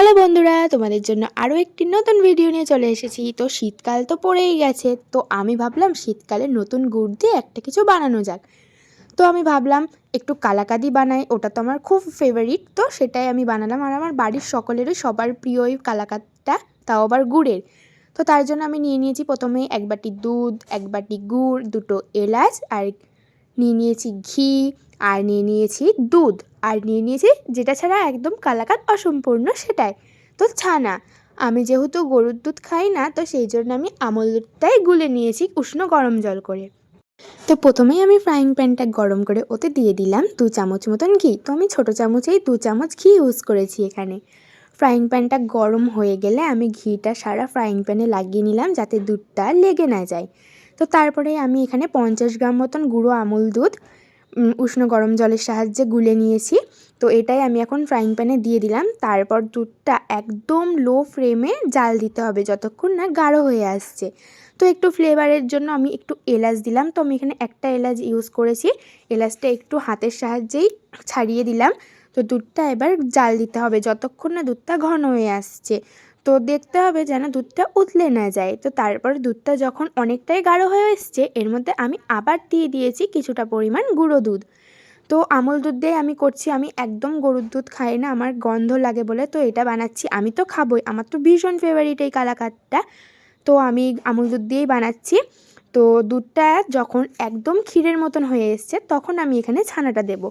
Hello বন্ধুরা, তোমাদের জন্য আরও একটি নতুন ভিডিও নিয়ে চলে এসেছি। তো শীতকাল তো পড়েই গেছে, তো আমি ভাবলাম শীতকালে নতুন গুড় দিয়ে একটা কিছু বানানো যাক। তো আমি ভাবলাম একটু কালাকাদি বানাই, ওটা তো আমার খুব ফেভারিট তো সেটাই আমি বানালাম। আর আমার বাড়ির সকলেরই সবার প্রিয় ওই কালাকাদটা, তাও আবার গুড়ের। তো তার জন্য আমি নিয়ে নিয়েছি প্রথমে এক বাটি দুধ, এক বাটি গুড়, দুটো এলাচ, আর নিয়ে নিয়েছি ঘি আর নিয়ে নিয়েছি দুধ। আর নিয়ে নিয়েছি যেটা ছাড়া একদম কালাকাদ অসম্পূর্ণ সেটাই। তো ছানা, আমি যেহেতু গরুর দুধ খাই না, তো সেই জন্য আমি আমল দুধটাই গুলে নিয়েছি উষ্ণ গরম জল করে। তো প্রথমেই আমি ফ্রাইং প্যানটা গরম করে ওতে দিয়ে দিলাম দু চামচ মতন ঘি। তো আমি ছোটো চামচেই দু চামচ ঘি ইউজ করেছি এখানে। ফ্রাইং প্যানটা গরম হয়ে গেলে আমি ঘিটা সারা ফ্রাইং প্যানে লাগিয়ে নিলাম যাতে দুধটা লেগে না যায়। তো তারপরে আমি এখানে পঞ্চাশ গ্রাম মতন গুঁড়ো আমুল দুধ উষ্ণ গরম জলের সাহায্যে গুলে নিয়েছি। তো এটাই আমি এখন ফ্রাইং প্যানে দিয়ে দিলাম। তারপর দুধটা একদম লো ফ্লেমে জাল দিতে হবে যতক্ষণ না গাঢ় হয়ে আসছে। তো একটু ফ্লেভারের জন্য আমি একটু এলাচ দিলাম। তো আমি এখানে একটা এলাচ ইউজ করেছি। এলাচটা একটু হাতের সাহায্যেই ছাড়িয়ে দিলাম। তো দুধটা এবার জাল দিতে হবে যতক্ষণ না দুধটা ঘন হয়ে আসছে। তো দেখতে হবে যেন দুধটা উতলে না যায়। তো তারপর দুধটা যখন অনেকটাই গাঢ় হয়ে এসছে, এর মধ্যে আমি আবার দিয়ে দিয়েছি কিছুটা পরিমাণ গুঁড়ো দুধ। তো আমল দুধ দিয়ে আমি করছি, আমি একদম গরুর দুধ খাই না, আমার গন্ধ লাগে বলে তো এটা বানাচ্ছি, আমি তো খাবই, আমার তো ভীষণ ফেভারিট এই কালাকাতটা। তো আমি আমল দুধ দিয়েই বানাচ্ছি। তো দুধটা যখন একদম ক্ষীরের মতন হয়ে এসছে, তখন আমি এখানে ছানাটা দেব।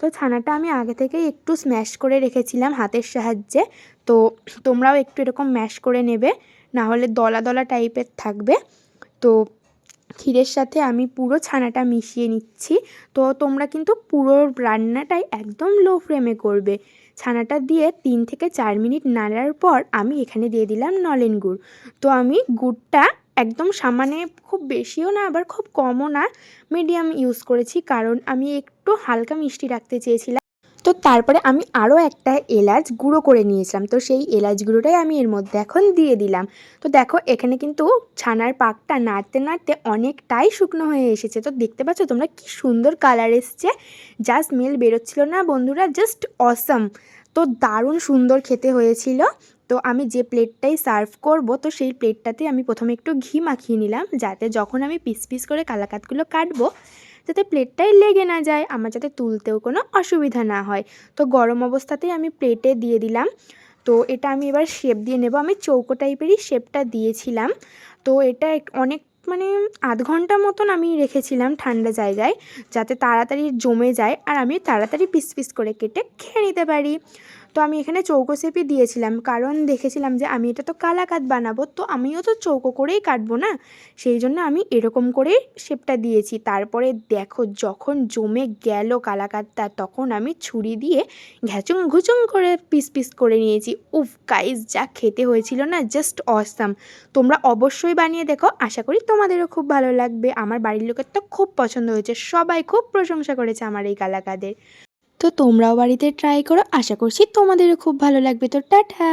তো ছানাটা আমি আগে থেকেই একটু স্ম্যাশ করে রেখেছিলাম হাতের সাহায্যে। তো তোমরাও একটু এরকম ম্যাশ করে নেবে না হলে দলা দলা টাইপের থাকবে। তো ক্ষীরের সাথে আমি পুরো ছানাটা মিশিয়ে নিচ্ছি। তো তোমরা কিন্তু পুরো রান্নাটাই একদম লো ফ্লেমে করবে। ছানাটা দিয়ে তিন থেকে চার মিনিট নাড়ার পর আমি এখানে দিয়ে দিলাম নলেন গুড়। তো আমি গুড়টা একদম সামানে খুব বেশিও না, আবার খুব কমও না মিডিয়াম ইউজ করেছি। কারণ আমি একটু হালকা মিষ্টি রাখতে চেয়েছিলাম। তো তারপরে আমি আরও একটা এলাচ গুঁড়ো করে নিয়েছিলাম। তো সেই এলাচ গুঁড়োটাই আমি এর মধ্যে এখন দিয়ে দিলাম। তো দেখো, এখানে কিন্তু ছানার পাকটা নাড়তে নাড়তে অনেকটাই শুকনো হয়ে এসেছে। তো দেখতে পাচ্ছ তোমরা কি সুন্দর কালার এসছে। যা স্মেল বেরোচ্ছিল না বন্ধুরা জাস্ট অসম তো দারুণ সুন্দর খেতে হয়েছিল। তো আমি যে প্লেটটাই সার্ভ করব, তো সেই প্লেটটাতে আমি প্রথমে একটু ঘি মাখিয়ে নিলাম, যাতে যখন আমি পিস পিস করে কালাকাতগুলো কাটবো, যাতে প্লেটটাই লেগে না যায়, আমার যাতে তুলতেও কোনো অসুবিধা না হয়। তো গরম অবস্থাতেই আমি প্লেটে দিয়ে দিলাম। তো এটা আমি এবার শেপ দিয়ে নেব। আমি চৌকো টাইপেরই শেপটা দিয়েছিলাম। তো এটা অনেক মানে আধ ঘণ্টা মতন আমি রেখেছিলাম ঠান্ডা জায়গায়, যাতে তাড়াতাড়ি জমে যায়, আর আমি তাড়াতাড়ি পিস পিস করে কেটে খেয়ে নিতে পারি। তো আমি এখানে চৌকো শেপই দিয়েছিলাম। কারণ দেখেছিলাম যে আমি এটা তো কালাকাত বানাবো, তো আমিও তো চৌকো করেই কাটবো না? সেই জন্য আমি এরকম করেই শেপটা দিয়েছি। তারপরে দেখো যখন জমে গেল কালাকাতটা তখন আমি ছুরি দিয়ে ঘ্যাচুং ঘুচুং করে পিস পিস করে নিয়েছি। উফ গাইস যা খেতে হয়েছিল না জাস্ট অসাম তোমরা অবশ্যই বানিয়ে দেখো। আশা করি তোমাদেরও খুব ভালো লাগবে। আমার বাড়ির লোকের তো খুব পছন্দ হয়েছে। সবাই খুব প্রশংসা করেছে আমার এই কালাকাদের তোমরাও বাড়িতে ট্রাই করো। আশা করছি তোমাদেরও খুব ভালো লাগবে। তো টাটা!